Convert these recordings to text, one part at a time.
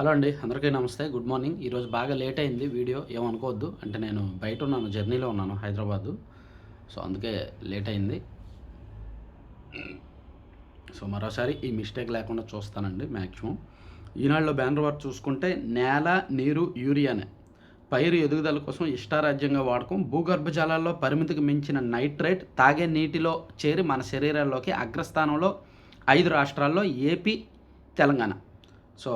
Hello అండి అందరికీ నమస్తే గుడ్ మార్నింగ్. ఈరోజు బాగా లేట్ అయింది వీడియో ఏమనుకోవద్దు. అంటే నేను బయట ఉన్నాను జర్నీలో ఉన్నాను హైదరాబాదు. సో అందుకే లేట్ అయింది. సో మరోసారి ఈ మిస్టేక్ లేకుండా చూస్తానండి మ్యాక్సిమం ఈనాడులో బ్యానర్ వర్క్ చూసుకుంటే నేల నీరు యూరియానే. పైరు ఎదుగుదల కోసం ఇష్టారాజ్యంగా వాడకం భూగర్భ జలాల్లో పరిమితికి మించిన నైట్రేట్ తాగే నీటిలో చేరి మన శరీరాల్లోకి అగ్రస్థానంలో ఐదు రాష్ట్రాల్లో ఏపీ తెలంగాణ. సో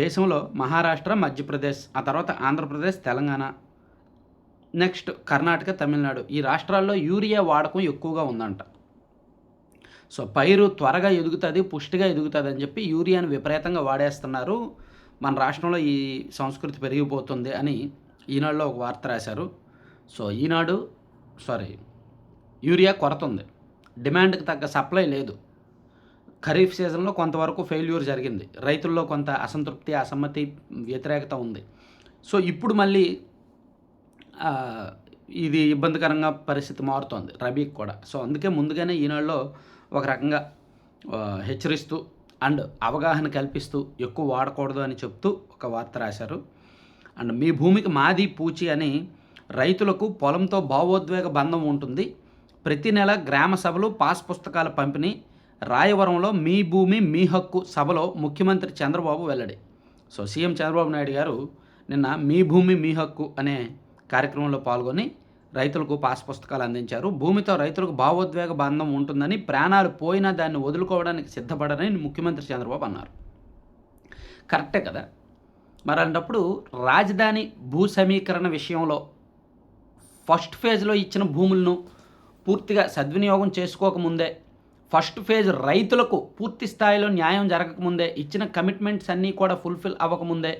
దేశంలో మహారాష్ట్ర మధ్యప్రదేశ్ ఆ తర్వాత ఆంధ్రప్రదేశ్ తెలంగాణ నెక్స్ట్ కర్ణాటక తమిళనాడు. ఈ రాష్ట్రాల్లో యూరియా వాడకం ఎక్కువగా ఉందంట. సో పైరు త్వరగా ఎదుగుతుంది పుష్టిగా ఎదుగుతుంది అని చెప్పి యూరియాను విపరీతంగా వాడేస్తున్నారు. మన రాష్ట్రంలో ఈ సంస్కృతి పెరిగిపోతుంది అని ఈనాడులో ఒక వార్త రాశారు. సో ఈనాడు సారీ యూరియా కొరత ఉంది. డిమాండ్కి తగ్గ సప్లై లేదు. ఖరీఫ్ సీజన్లో కొంతవరకు ఫెయిల్యూర్ జరిగింది. రైతుల్లో కొంత అసంతృప్తి అసమ్మతి వ్యతిరేకత ఉంది. సో ఇప్పుడు మళ్ళీ ఇది ఇబ్బందికరంగా పరిస్థితి మారుతోంది రబీకి కూడా. సో అందుకే ముందుగానే ఈనాడులో ఒక రకంగా హెచ్చరిస్తూ అండ్ అవగాహన కల్పిస్తూ ఎక్కువ వాడకూడదు అని చెప్తూ ఒక వార్త రాశారు. అండ్ మీ భూమికి మాది పూచి అని రైతులకు పొలంతో భావోద్వేగ బంధం ఉంటుంది. ప్రతి నెల గ్రామ సభలు పాస్ పుస్తకాల పంపిణీ రాయవరంలో మీ భూమి మీ హక్కు సభలో ముఖ్యమంత్రి చంద్రబాబు వెల్లడి. సో సీఎం చంద్రబాబు నాయుడు గారు నిన్న మీ భూమి మీ హక్కు అనే కార్యక్రమంలో పాల్గొని రైతులకు పాస్ పుస్తకాలు అందించారు. భూమితో రైతులకు భావోద్వేగ బంధం ఉంటుందని ప్రాణాలు పోయినా దాన్ని వదులుకోవడానికి సిద్ధపడని ముఖ్యమంత్రి చంద్రబాబు అన్నారు. కరెక్టే కదా? మరి అలాంటప్పుడు రాజధాని భూ సమీకరణ విషయంలో ఫస్ట్ ఫేజ్లో ఇచ్చిన భూములను పూర్తిగా సద్వినియోగం చేసుకోకముందే ఫస్ట్ ఫేజ్ రైతులకు పూర్తి స్థాయిలో న్యాయం జరగకముందే ఇచ్చిన కమిట్మెంట్స్ అన్నీ కూడా ఫుల్ఫిల్ అవ్వకముందే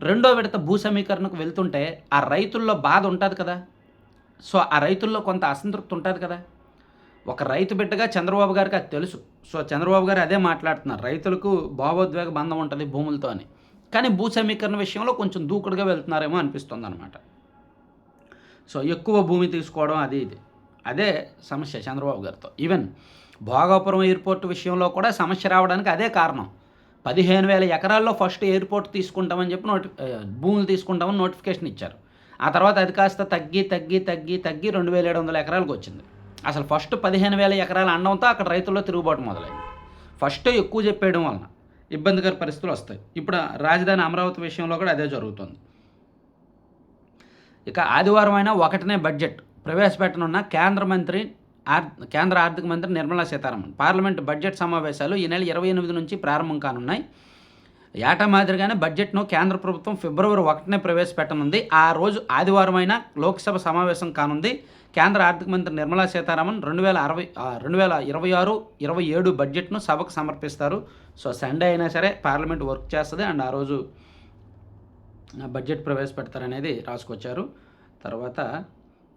రెండో విడత భూ సమీకరణకు వెళ్తుంటే ఆ రైతుల్లో బాధ ఉంటుంది కదా. సో ఆ రైతుల్లో కొంత అసంతృప్తి ఉంటుంది కదా. ఒక రైతు బిడ్డగా చంద్రబాబు గారికి అది తెలుసు. సో చంద్రబాబు గారు అదే మాట్లాడుతున్నారు. రైతులకు భావోద్వేగ బంధం ఉంటుంది భూములతో అని. కానీ భూ సమీకరణ విషయంలో కొంచెం దూకుడుగా వెళ్తున్నారేమో అనిపిస్తుంది అనమాట సో ఎక్కువ భూమి తీసుకోవడం అది ఇది. అదే సమస్య చంద్రబాబు గారితో. ఈవెన్ భోగాపురం ఎయిర్పోర్ట్ విషయంలో కూడా సమస్య రావడానికి అదే కారణం. పదిహేను వేల ఎకరాల్లో ఫస్ట్ ఎయిర్పోర్ట్ తీసుకుంటామని చెప్పి నోటి భూములు తీసుకుంటామని నోటిఫికేషన్ ఇచ్చారు. ఆ తర్వాత అది కాస్త తగ్గి తగ్గి తగ్గి తగ్గి రెండు వేల ఏడు వందల ఎకరాలకు వచ్చింది. అసలు ఫస్ట్ పదిహేను వేల ఎకరాలు అండంతో అక్కడ రైతుల్లో తిరుగుబాటు మొదలైంది. ఫస్ట్ ఎక్కువ చెప్పేయడం వలన ఇబ్బందికర పరిస్థితులు వస్తాయి. ఇప్పుడు రాజధాని అమరావతి విషయంలో కూడా అదే జరుగుతుంది. ఇక ఆదివారం అయినా ఒకటినే బడ్జెట్ ప్రవేశపెట్టనున్న కేంద్ర మంత్రి ఆర్ కేంద్ర ఆర్థిక మంత్రి నిర్మలా సీతారామన్. పార్లమెంట్ బడ్జెట్ సమావేశాలు ఈ నెల ఇరవై ఎనిమిది నుంచి ప్రారంభం కానున్నాయి. ఏటా మాదిరిగానే బడ్జెట్ను కేంద్ర ప్రభుత్వం ఫిబ్రవరి ఒకటినే ప్రవేశపెట్టనుంది. ఆ రోజు ఆదివారం అయినా లోక్సభ సమావేశం కానుంది. కేంద్ర ఆర్థిక మంత్రి నిర్మలా సీతారామన్ రెండు వేల అరవై రెండు వేల ఇరవై ఆరు ఇరవై ఏడు బడ్జెట్ను సభకు సమర్పిస్తారు. సో సండే అయినా సరే పార్లమెంట్ వర్క్ చేస్తుంది అండ్ ఆ రోజు ఆ బడ్జెట్ ప్రవేశపెడతారనేది రాసుకొచ్చారు. తర్వాత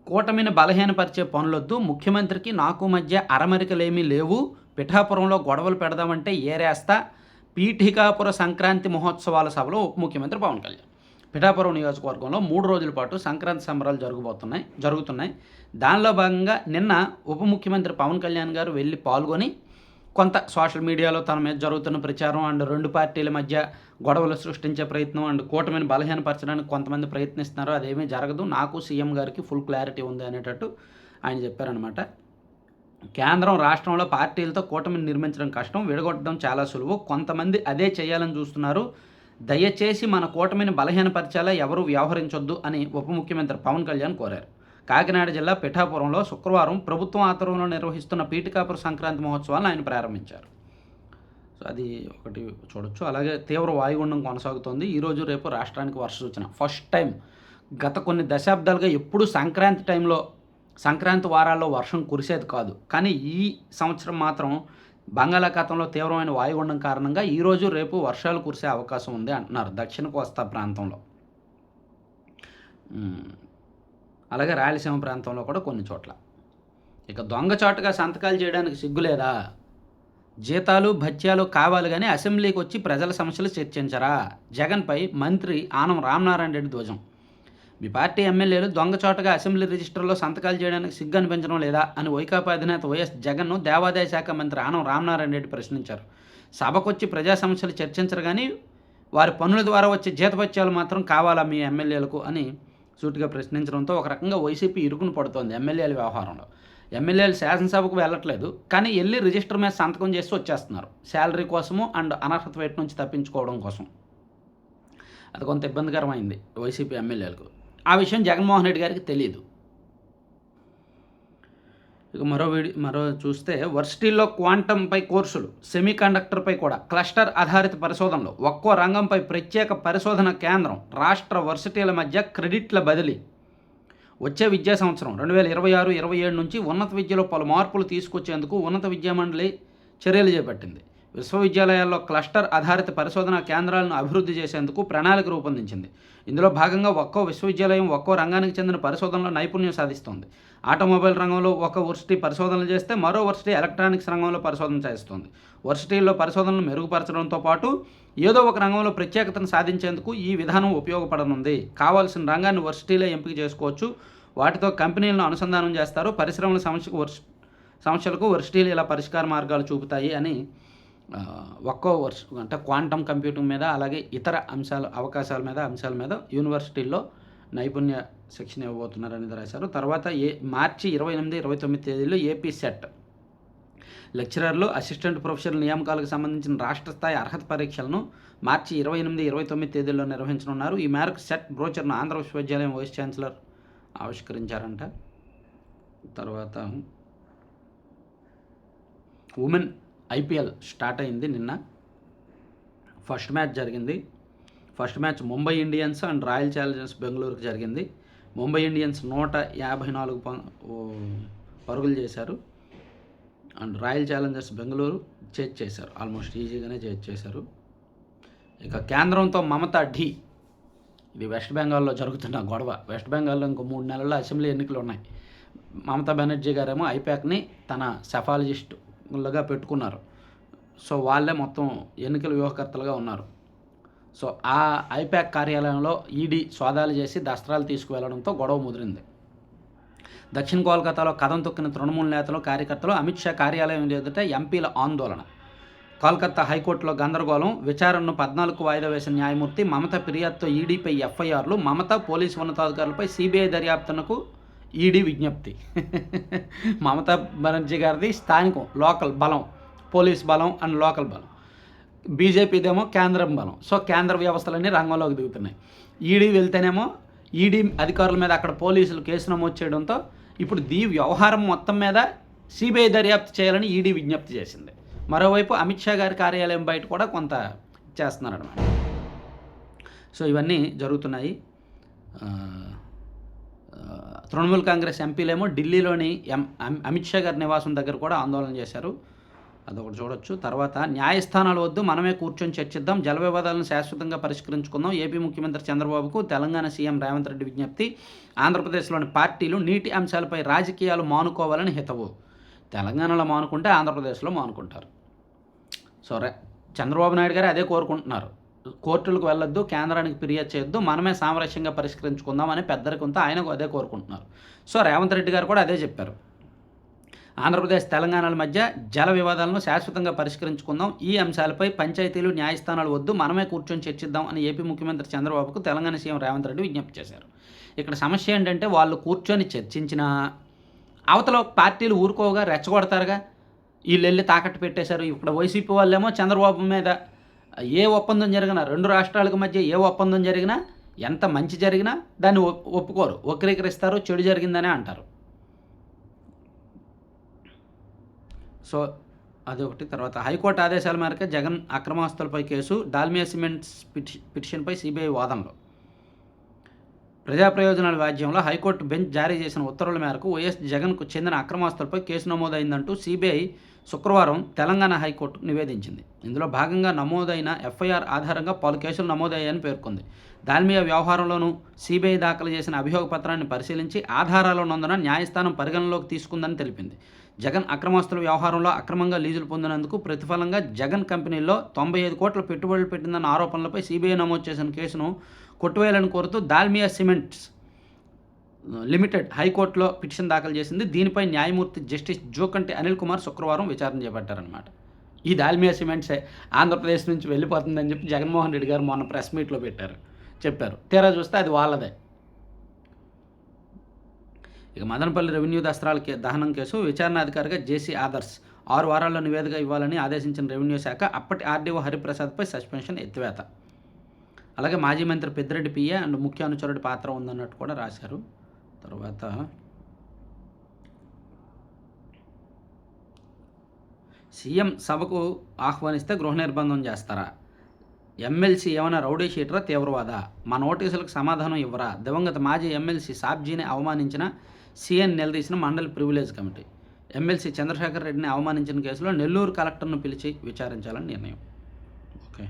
కూటమిని బలహీనపరిచే పనులొద్దు. ముఖ్యమంత్రికి నాకు మధ్య అరమరికలేమీ లేవు. పిఠాపురంలో గొడవలు పెడదామంటే ఏరేస్తా. పీఠికాపుర సంక్రాంతి మహోత్సవాల సభలో ఉప ముఖ్యమంత్రి పవన్ కళ్యాణ్. పిఠాపురం నియోజకవర్గంలో మూడు రోజుల పాటు సంక్రాంతి సంబరాలు జరగబోతున్నాయి జరుగుతున్నాయి. దానిలో భాగంగా నిన్న ఉప ముఖ్యమంత్రి పవన్ కళ్యాణ్ గారు వెళ్ళి పాల్గొని కొంత సోషల్ మీడియాలో తన మీద జరుగుతున్న ప్రచారం అండ్ రెండు పార్టీల మధ్య గొడవలు సృష్టించే ప్రయత్నం అండ్ కూటమిని బలహీనపరచడానికి కొంతమంది ప్రయత్నిస్తున్నారు అదేమీ జరగదు. నాకు సీఎం గారికి ఫుల్ క్లారిటీ ఉంది అనేటట్టు ఆయన చెప్పారనమాట కేంద్రం రాష్ట్రంలో పార్టీలతో కూటమిని నిర్మించడం కష్టం విడగొట్టడం చాలా సులువు. కొంతమంది అదే చేయాలని చూస్తున్నారు. దయచేసి మన కూటమిని బలహీనపరిచేలా ఎవరూ వ్యవహరించొద్దు అని ఉప ముఖ్యమంత్రి పవన్ కళ్యాణ్ కోరారు. కాకినాడ జిల్లా పిఠాపురంలో శుక్రవారం ప్రభుత్వం ఆధ్వర్యంలో నిర్వహిస్తున్న పీఠకాపుర సంక్రాంతి మహోత్సవాన్ని ఆయన ప్రారంభించారు. సో అది ఒకటి చూడొచ్చు. అలాగే తీవ్ర వాయుగుండం కొనసాగుతోంది. ఈరోజు రేపు రాష్ట్రానికి వర్ష సూచన. ఫస్ట్ టైం గత కొన్ని దశాబ్దాలుగా ఎప్పుడు సంక్రాంతి టైంలో సంక్రాంతి వారాల్లో వర్షం కురిసేది కాదు. కానీ ఈ సంవత్సరం మాత్రం బంగాళాఖాతంలో తీవ్రమైన వాయుగుండం కారణంగా ఈరోజు రేపు వర్షాలు కురిసే అవకాశం ఉంది అంటున్నారు దక్షిణ కోస్తా ప్రాంతంలో. అలాగే రాయలసీమ ప్రాంతంలో కూడా కొన్ని చోట్ల. ఇక దొంగచాటుగా సంతకాలు చేయడానికి సిగ్గులేదా జీతాలు భత్యాలు కావాలి కానీ అసెంబ్లీకి వచ్చి ప్రజల సమస్యలు చర్చించరా? జగన్పై మంత్రి ఆనం రామనారాయణ రెడ్డి ధ్వజం. మీ పార్టీ ఎమ్మెల్యేలు దొంగచోటగా అసెంబ్లీ రిజిస్టర్లో సంతకాలు చేయడానికి సిగ్గు అనిపించడం లేదా? అని వైకాపా అధినేత వైఎస్ జగన్ను దేవాదాయ శాఖ మంత్రి ఆనం రామనారాయణ రెడ్డి ప్రశ్నించారు. సభకొచ్చి ప్రజా సమస్యలు చర్చించరు కానీ వారి పనుల ద్వారా వచ్చే జీతభత్యాలు మాత్రం కావాలా మీ ఎమ్మెల్యేలకు? అని సూటిగా ప్రశ్నించడంతో ఒక రకంగా వైసీపీ ఇరుకును పడుతోంది ఎమ్మెల్యేల వ్యవహారంలో. ఎమ్మెల్యేలు శాసనసభకు వెళ్ళట్లేదు కానీ వెళ్ళి రిజిస్టర్ మీద సంతకం చేసి వచ్చేస్తున్నారు. శాలరీ కోసము అండ్ అనర్హత వేట నుంచి తప్పించుకోవడం కోసం. అది కొంత ఇబ్బందికరమైంది వైసీపీ ఎమ్మెల్యేలకు. ఆ విషయం జగన్మోహన్ రెడ్డి గారికి తెలియదు ఇక మరో వీడియో మరో చూస్తే వర్సిటీల్లో క్వాంటంపై కోర్సులు సెమీ కండక్టర్పై కూడా క్లస్టర్ ఆధారిత పరిశోధనలు ఒక్కో రంగంపై ప్రత్యేక పరిశోధన కేంద్రం రాష్ట్ర వర్సిటీల మధ్య క్రెడిట్ల బదిలీ. వచ్చే విద్యా సంవత్సరం రెండు వేల ఇరవై ఆరు ఇరవై ఏడు నుంచి ఉన్నత విద్యలో పలు మార్పులు తీసుకొచ్చేందుకు ఉన్నత విద్యా మండలి చర్యలు చేపట్టింది. విశ్వవిద్యాలయాల్లో క్లస్టర్ ఆధారిత పరిశోధన కేంద్రాలను అభివృద్ధి చేసేందుకు ప్రణాళిక రూపొందించింది. ఇందులో భాగంగా ఒక్కో విశ్వవిద్యాలయం ఒక్కో రంగానికి చెందిన పరిశోధనలో నైపుణ్యం సాధిస్తోంది. ఆటోమొబైల్ రంగంలో ఒక వర్సిటీ పరిశోధనలు చేస్తే మరో వర్సిటీ ఎలక్ట్రానిక్స్ రంగంలో పరిశోధన చేస్తుంది. వర్సిటీల్లో పరిశోధనలు మెరుగుపరచడంతో పాటు ఏదో ఒక రంగంలో ప్రత్యేకతను సాధించేందుకు ఈ విధానం ఉపయోగపడనుంది. కావాల్సిన రంగాన్ని వర్సిటీలే ఎంపిక చేసుకోవచ్చు. వాటితో కంపెనీలను అనుసంధానం చేస్తారు. పరిశ్రమల సమస్యకు వర్ష సమస్యలకు వర్సిటీలు ఇలా పరిష్కార మార్గాలు చూపుతాయి అని ఒక్కో వర్ష అంటే క్వాంటమ్ కంప్యూటింగ్ మీద అలాగే ఇతర అంశాలు అవకాశాల మీద అంశాల మీద యూనివర్సిటీల్లో నైపుణ్య శిక్షణ ఇవ్వబోతున్నారని రాశారు. తర్వాత ఏ మార్చి ఇరవై ఎనిమిది ఇరవై తొమ్మిది తేదీలో ఏపీ సెట్. లెక్చరర్లు అసిస్టెంట్ ప్రొఫెసర్ నియామకాలకు సంబంధించిన రాష్ట్ర స్థాయి అర్హత పరీక్షలను మార్చి ఇరవై ఎనిమిది ఇరవై తొమ్మిది తేదీల్లో నిర్వహించనున్నారు. ఈ మేరకు సెట్ బ్రోచర్ను ఆంధ్ర విశ్వవిద్యాలయం వైస్ ఛాన్సలర్ ఆవిష్కరించారంట. తర్వాత ఉమెన్ ఐపీఎల్ స్టార్ట్ అయింది నిన్న. ఫస్ట్ మ్యాచ్ జరిగింది. First match Mumbai Indians and Royal Challengers బెంగళూరుకి జరిగింది. ముంబై ఇండియన్స్ నూట యాభై నాలుగు పరుగులు చేశారు. And Royal Challengers Bengaluru chase చేశారు. ఆల్మోస్ట్ ఈజీగానే చేజ్ చేశారు. ఇక కేంద్రంతో మమత ఢీ. ఇది వెస్ట్ బెంగాల్లో జరుగుతున్న గొడవ. వెస్ట్ బెంగాల్లో ఇంకో మూడు నెలల్లో అసెంబ్లీ ఎన్నికలు ఉన్నాయి. మమతా బెనర్జీ గారేమో ఐపాక్ని తన సెఫాలజిస్టులుగా పెట్టుకున్నారు. సో వాళ్ళే మొత్తం ఎన్నికల వ్యూహకర్తలుగా ఉన్నారు. సో ఆ ఐపాక్ కార్యాలయంలో ఈడీ సోదాలు చేసి దస్త్రాలు తీసుకువెళ్ళడంతో గొడవ ముదిరింది. దక్షిణ కోల్కతాలో కథం తొక్కిన తృణమూల నేతలు కార్యకర్తలు అమిత్ షా కార్యాలయం ఎదుట ఎంపీల ఆందోళన. కోల్కతా హైకోర్టులో గందరగోళం విచారణను పద్నాలుగు వాయిదా వేసిన న్యాయమూర్తి మమత ఫిర్యాదుతో ఈడీపై ఎఫ్ఐఆర్లు మమత పోలీసు ఉన్నతాధికారులపై సిబిఐ దర్యాప్తునకు ఈడీ విజ్ఞప్తి. మమతా బెనర్జీ గారిది స్థానికం లోకల్ బలం పోలీస్ బలం అండ్ లోకల్ బలం. బీజేపీదేమో కేంద్రం బలం. సో కేంద్ర వ్యవస్థలన్నీ రంగంలోకి దిగుతున్నాయి. ఈడీ వెళ్తేనేమో ఈడీ అధికారుల మీద అక్కడ పోలీసులు కేసు నమోదు చేయడంతో ఇప్పుడు దీ వ్యవహారం మొత్తం మీద సిబిఐ దర్యాప్తు చేయాలని ఈడీ విజ్ఞప్తి చేసింది. మరోవైపు అమిత్ షా గారి కార్యాలయం బయట కూడా కొంత చేస్తున్నారనమాట సో ఇవన్నీ జరుగుతున్నాయి. తృణమూల్ కాంగ్రెస్ ఎంపీలేమో ఢిల్లీలోని ఎం అమిత్ షా గారి నివాసం దగ్గర కూడా ఆందోళన చేశారు. అదొకటి చూడొచ్చు. తర్వాత న్యాయస్థానాలు వద్దు మనమే కూర్చొని చర్చిద్దాం జల వివాదాలను శాశ్వతంగా పరిష్కరించుకుందాం. ఏపీ ముఖ్యమంత్రి చంద్రబాబుకు తెలంగాణ సీఎం రేవంత్ రెడ్డి విజ్ఞప్తి ఆంధ్రప్రదేశ్లోని పార్టీలు నీటి అంశాలపై రాజకీయాలు మానుకోవాలని హితవు. తెలంగాణలో మానుకుంటే ఆంధ్రప్రదేశ్లో మానుకుంటారు. సో చంద్రబాబు నాయుడు గారు అదే కోరుకుంటున్నారు. కోర్టులకు వెళ్ళొద్దు కేంద్రానికి ఫిర్యాదు చేయొద్దు మనమే సామరస్యంగా పరిష్కరించుకుందాం అని పెద్దరికంతో ఆయనకు అదే కోరుకుంటున్నారు. సో రేవంత్ రెడ్డి గారు కూడా అదే చెప్పారు. ఆంధ్రప్రదేశ్ తెలంగాణల మధ్య జల వివాదాలను శాశ్వతంగా పరిష్కరించుకుందాం. ఈ అంశాలపై పంచాయతీలు న్యాయస్థానాలు వద్దు మనమే కూర్చొని చర్చిద్దాం అని ఏపీ ముఖ్యమంత్రి చంద్రబాబుకు తెలంగాణ సీఎం రేవంత్ రెడ్డి విజ్ఞప్తి చేశారు. ఇక్కడ సమస్య ఏంటంటే వాళ్ళు కూర్చొని చర్చించిన అవతల పార్టీలు ఊరుకోగా రెచ్చగొడతారుగా. వీళ్ళు వెళ్ళి తాకట్టు పెట్టేశారు. ఇక్కడ వైసీపీ వాళ్ళేమో చంద్రబాబు మీద ఏ ఒప్పందం జరిగినా రెండు రాష్ట్రాలకు మధ్య ఏ ఒప్పందం జరిగినా ఎంత మంచి జరిగినా దాన్ని ఒప్పుకోరు. వక్రీకరిస్తారు చెడు జరిగిందనే అంటారు. సో అదొకటి. తర్వాత హైకోర్టు ఆదేశాల మేరకు జగన్ అక్రమాస్తులపై కేసు డాల్మియా సిమెంట్స్ పిటి- పిటిషన్పై సిబిఐ వాదనలు. ప్రజా ప్రయోజనాల వ్యాజ్యంలో హైకోర్టు బెంచ్ జారీ చేసిన ఉత్తర్వుల మేరకు వైఎస్ జగన్కు చెందిన అక్రమాస్తులపై కేసు నమోదైందంటూ సిబిఐ శుక్రవారం తెలంగాణ హైకోర్టు నివేదించింది. ఇందులో భాగంగా నమోదైన ఎఫ్ఐఆర్ ఆధారంగా పలు కేసులు నమోదయ్యాయని పేర్కొంది. దాల్మియా వ్యవహారంలోనూ సిబిఐ దాఖలు చేసిన అభియోగ పత్రాన్ని పరిశీలించి ఆధారాలు ఉన్నందున న్యాయస్థానం పరిగణనలోకి తీసుకుందని తెలిపింది. జగన్ అక్రమాస్తుల వ్యవహారంలో అక్రమంగా లీజులు పొందినందుకు ప్రతిఫలంగా జగన్ కంపెనీలో తొంభై ఐదు కోట్ల పెట్టుబడులు పెట్టిందన్న ఆరోపణలపై సిబిఐ నమోదు చేసిన కేసును కొట్టువేయాలని కోరుతూ దాల్మియా సిమెంట్స్ లిమిటెడ్ హైకోర్టులో పిటిషన్ దాఖలు చేసింది. దీనిపై న్యాయమూర్తి జస్టిస్ జోకంటి అనిల్ కుమార్ శుక్రవారం విచారణ చేపట్టారనమాట ఈ దాల్మియా సిమెంట్సే ఆంధ్రప్రదేశ్ నుంచి వెళ్ళిపోతుందని చెప్పి జగన్మోహన్ రెడ్డి గారు మొన్న ప్రెస్ మీట్లో పెట్టారు. చెప్పారు. తీరా చూస్తే అది వాళ్ళదే. ఇక మదనపల్లి రెవెన్యూ దస్త్రాల కే దహనం కేసు విచారణాధికారిగా జేసీ ఆదర్శ్ ఆరు వారాల్లో నివేదిక ఇవ్వాలని ఆదేశించిన రెవెన్యూ శాఖ అప్పటి ఆర్డీఓ హరిప్రసాద్పై సస్పెన్షన్ ఎత్తివేత. అలాగే మాజీ మంత్రి పెద్దిరెడ్డి పియ్య అండ్ ముఖ్య అనుచరుడి పాత్ర ఉందన్నట్టు కూడా రాశారు. తర్వాత సీఎం సభకు ఆహ్వానిస్తే గృహ నిర్బంధం చేస్తారా? ఎమ్మెల్సీ ఏమైనా రౌడీ షీటరా తీవ్రవాద? మా నోటీసులకు సమాధానం ఇవ్వరా? దివంగత మాజీ ఎమ్మెల్సీ సాబ్జీని అవమానించిన సీఎన్ నిలదీసిన మండలి ప్రివిలేజ్ కమిటీ. ఎమ్మెల్సీ చంద్రశేఖర్ రెడ్డిని అవమానించిన కేసులో నెల్లూరు కలెక్టర్ను పిలిచి విచారించాలని నిర్ణయం. ఓకే.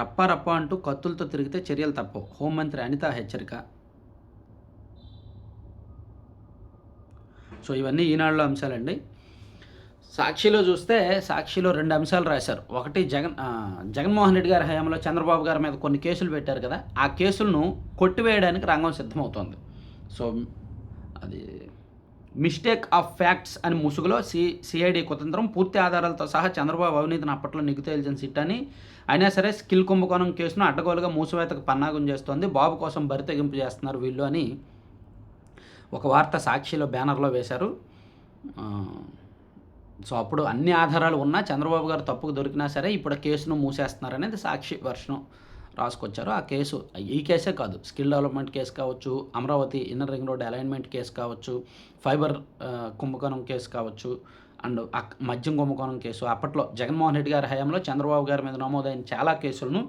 రప్ప రప్ప అంటూ కత్తులతో తిరిగితే చర్యలు తప్పవు హోంమంత్రి అనిత హెచ్చరిక. సో ఇవన్నీ ఈనాడులో అంశాలండి. సాక్షిలో చూస్తే సాక్షిలో రెండు అంశాలు రాశారు. ఒకటి జగన్ జగన్మోహన్ రెడ్డి గారి హయాంలో చంద్రబాబు గారి మీద కొన్ని కేసులు పెట్టారు కదా ఆ కేసులను కొట్టివేయడానికి రంగం సిద్ధమవుతోంది. సో అది మిస్టేక్ ఆఫ్ ఫ్యాక్ట్స్ అని ముసుగులో సి సిఐడి కుతంత్రం పూర్తి ఆధారాలతో సహా చంద్రబాబు అవినీతిని అప్పట్లో నిగ్గు తేల్చిన సిట్ అని. అయినా సరే స్కిల్ కుంభకోణం కేసును అడ్డగోలుగా మూసివేతకు పన్నాగం చేస్తోంది. బాబు కోసం బరి తెగింపు చేస్తున్నారు వీళ్ళు అని ఒక వార్త సాక్షిలో బ్యానర్లో వేశారు. సో అప్పుడు అన్ని ఆధారాలు ఉన్నా చంద్రబాబు గారు తప్పుకు దొరికినా సరే ఇప్పుడు కేసును మూసేస్తున్నారనేది సాక్షి వర్షం రాసుకొచ్చారు. ఆ కేసు ఈ కేసే కాదు స్కిల్ డెవలప్మెంట్ కేసు కావచ్చు Amaravati inner ring road alignment case కావచ్చు ఫైబర్ కుంభకోణం కేసు కావచ్చు అండ్ అక్- మద్యం కుంభకోణం కేసు. అప్పట్లో జగన్మోహన్ రెడ్డి గారి హయాంలో చంద్రబాబు గారి మీద నమోదైన చాలా కేసులను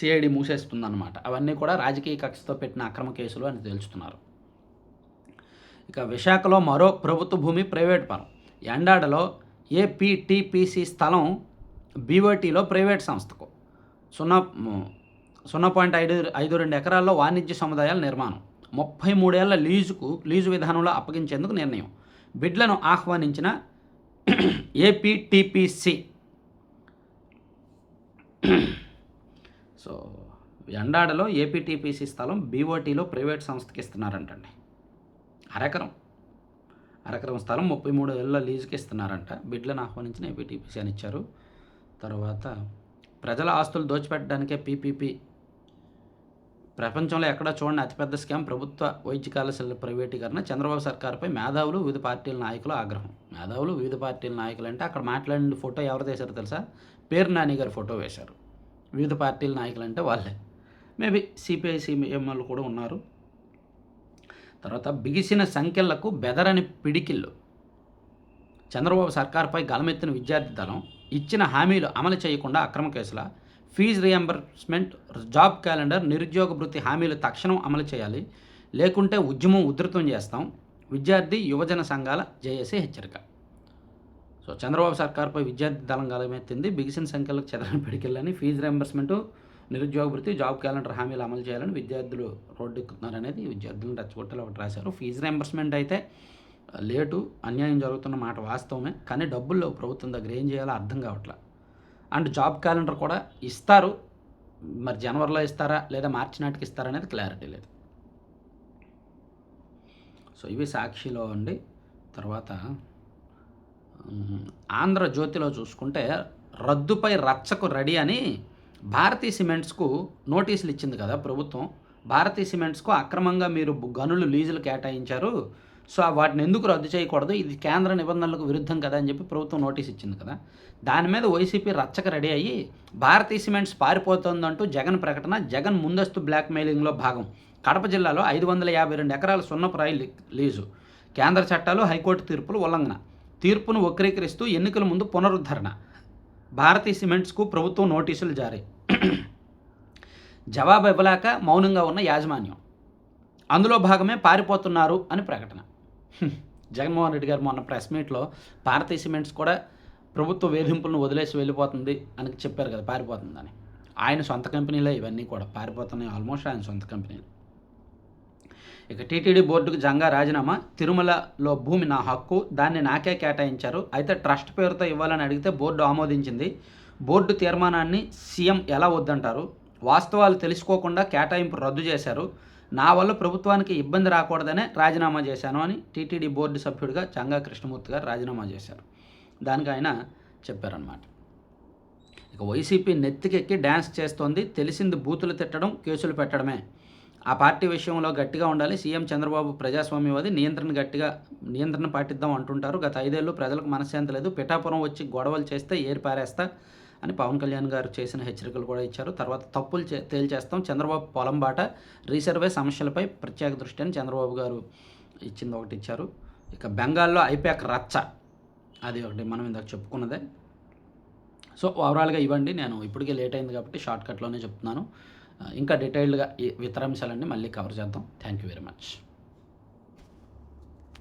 సిఐడి మూసేస్తుందన్నమాట. అవన్నీ కూడా రాజకీయ కక్షతో పెట్టిన అక్రమ కేసులు అని తెలుస్తున్నారు. ఇక విశాఖలో మరో ప్రభుత్వ భూమి ప్రైవేట్ పరం. ఎండాడలో ఏపీటీపీసీ స్థలం బీఓటీలో ప్రైవేట్ సంస్థకు. సున్నా సున్నా పాయింట్ ఐదు ఐదు రెండు ఎకరాల్లో వాణిజ్య సముదాయాల నిర్మాణం. ముప్పై మూడేళ్ళ లీజుకు లీజు విధానంలో అప్పగించేందుకు నిర్ణయం. బిడ్లను ఆహ్వానించిన ఏపీటీపీసీ. సో ఎండాడలో ఏపీటీపీసీ స్థలం బీఓటీలో ప్రైవేట్ సంస్థకి ఇస్తున్నారంటండి. అరెకరం. అరకరం స్థలం ముప్పై మూడు ఏళ్ళ లీజుకి ఇస్తున్నారంట. బిడ్లను ఆహ్వానించిన ఏపీటీపీసీ అని ఇచ్చారు. తర్వాత ప్రజల ఆస్తులు దోచిపెట్టడానికే పీపీపీ ప్రపంచంలో ఎక్కడా చూడని అతిపెద్ద స్కామ్ ప్రభుత్వ వైద్య కళాశాల ప్రైవేటీకరణ చంద్రబాబు సర్కార్పై మేధావులు వివిధ పార్టీల నాయకులు ఆగ్రహం. మేధావులు వివిధ పార్టీల నాయకులు అంటే అక్కడ మాట్లాడిన ఫోటో ఎవరు తీశారు తెలుసా? పేరు నాని గారి ఫోటో వేశారు. వివిధ పార్టీల నాయకులు అంటే వాళ్ళే. మేబీ సిపిఐ సిఎంఎల్ కూడా ఉన్నారు. తర్వాత బిగిసిన సంఖ్యలకు బెదరని పిడికిళ్ళు. చంద్రబాబు సర్కార్పై గలమెత్తిన విద్యార్థి దళం ఇచ్చిన హామీలు అమలు చేయకుండా అక్రమ కేసుల ఫీజు రియంబర్స్మెంట్ జాబ్ క్యాలెండర్ నిరుద్యోగ భృతి హామీలు తక్షణం అమలు చేయాలి. లేకుంటే ఉద్యమం ఉధృతం చేస్తాం. విద్యార్థి యువజన సంఘాల జేఏసీ హెచ్చరిక. సో చంద్రబాబు సర్కార్పై విద్యార్థి దళం గలమెత్తింది బిగిసిన సంఖ్యలకు చెదరని పిడికిళ్ళని ఫీజు రియంబర్స్మెంట్ నిరుద్యోగ వృత్తి జాబ్ క్యాలెండర్ హామీలు అమలు చేయాలని విద్యార్థులు రోడ్డెక్కుతున్నారనేది విద్యార్థులను రెచ్చగొట్టేలా ఒకటి రాశారు. ఫీజు రియంబర్స్మెంట్ అయితే లేటు అన్యాయం జరుగుతున్న మాట వాస్తవమే కానీ డబ్బుల్లో ప్రభుత్వం దగ్గర ఏం చేయాలో అర్థం కావట్లే. అండ్ జాబ్ క్యాలెండర్ కూడా ఇస్తారు. మరి జనవరిలో ఇస్తారా లేదా మార్చి నాటికి ఇస్తారా అనేది క్లారిటీ లేదు. సో ఇవి సాక్షిలో అండి తర్వాత ఆంధ్రజ్యోతిలో చూసుకుంటే రద్దుపై రచ్చకు రెడీ అని భారతీ సిమెంట్స్కు నోటీసులు ఇచ్చింది కదా ప్రభుత్వం. భారతీ సిమెంట్స్కు అక్రమంగా మీరు గనులు లీజులు కేటాయించారు. సో వాటిని ఎందుకు రద్దు చేయకూడదు? ఇది కేంద్ర నిబంధనలకు విరుద్ధం కదా అని చెప్పి ప్రభుత్వం నోటీస్ ఇచ్చింది కదా. దాని మీద వైసీపీ రచ్చక రెడీ అయ్యి భారతీ సిమెంట్స్ పారిపోతుందంటూ జగన్ ప్రకటన జగన్ ముందస్తు బ్లాక్మెయిలింగ్లో భాగం. కడప జిల్లాలో ఐదు వందల యాభై రెండు ఎకరాల సున్నపు రాయి లీజు. కేంద్ర చట్టాలు హైకోర్టు తీర్పులు ఉల్లంఘన. తీర్పును వక్రీకరిస్తూ ఎన్నికల ముందు పునరుద్ధరణ. భారతీ సిమెంట్స్కు ప్రభుత్వం నోటీసులు జారీ. జవాబు ఇవ్వలేక మౌనంగా ఉన్న యాజమాన్యం. అందులో భాగమే పారిపోతున్నారు అని ప్రకటన. జగన్మోహన్ రెడ్డి గారు మొన్న ప్రెస్ మీట్లో భారతీయ సిమెంట్స్ కూడా ప్రభుత్వ వేధింపులను వదిలేసి వెళ్ళిపోతుంది అని చెప్పారు కదా పారిపోతుందని. ఆయన సొంత కంపెనీలే ఇవన్నీ కూడా పారిపోతున్నాయి. ఆల్మోస్ట్ ఆయన సొంత కంపెనీలు. ఇక టీటీడీ బోర్డుకు జంగా రాజీనామా. తిరుమలలో భూమి నా హక్కు దాన్ని నాకే కేటాయించారు. అయితే ట్రస్ట్ పేరుతో ఇవ్వాలని అడిగితే బోర్డు ఆమోదించింది. బోర్డు తీర్మానాన్ని సీఎం ఎలా వద్దంటారు? వాస్తవాలు తెలుసుకోకుండా కేటాయింపు రద్దు చేశారు. నా వల్ల ప్రభుత్వానికి ఇబ్బంది రాకూడదనే రాజీనామా చేశాను అని టీటీడీ బోర్డు సభ్యుడిగా చంగా కృష్ణమూర్తి గారు రాజీనామా చేశారు. దానికి ఆయన చెప్పారనమాట ఇక వైసీపీ నెత్తికెక్కి డ్యాన్స్ చేస్తోంది. తెలిసింది బూతులు తిట్టడం కేసులు పెట్టడమే. ఆ పార్టీ విషయంలో గట్టిగా ఉండాలి. సీఎం చంద్రబాబు ప్రజాస్వామ్యవాది నియంత్రణ గట్టిగా నియంత్రణ పాటిద్దాం అంటుంటారు. గత ఐదేళ్ళు ప్రజలకు మనశ్శాంతి లేదు. పిఠాపురం వచ్చి గొడవలు చేస్తే ఏరిపారేస్తా. అని పవన్ కళ్యాణ్ గారు చేసిన హెచ్చరికలు కూడా ఇచ్చారు. తర్వాత తప్పులు చే తేల్చేస్తాం. చంద్రబాబు పొలం బాట రీసర్వే సమస్యలపై ప్రత్యేక దృష్టి అని చంద్రబాబు గారు ఇచ్చింది ఒకటి ఇచ్చారు. ఇక బెంగాల్లో ఐపాక్ రచ్చ. అది ఒకటి మనం ఇందాక చెప్పుకున్నదే. సో ఓవరాల్గా ఇవ్వండి. నేను ఇప్పటికే లేట్ అయింది కాబట్టి షార్ట్కట్లోనే చెప్తున్నాను. ఇంకా డీటెయిల్డ్గా ఈ ఇతర అంశాలన్నీ మళ్ళీ కవర్ చేద్దాం. Thank you very much.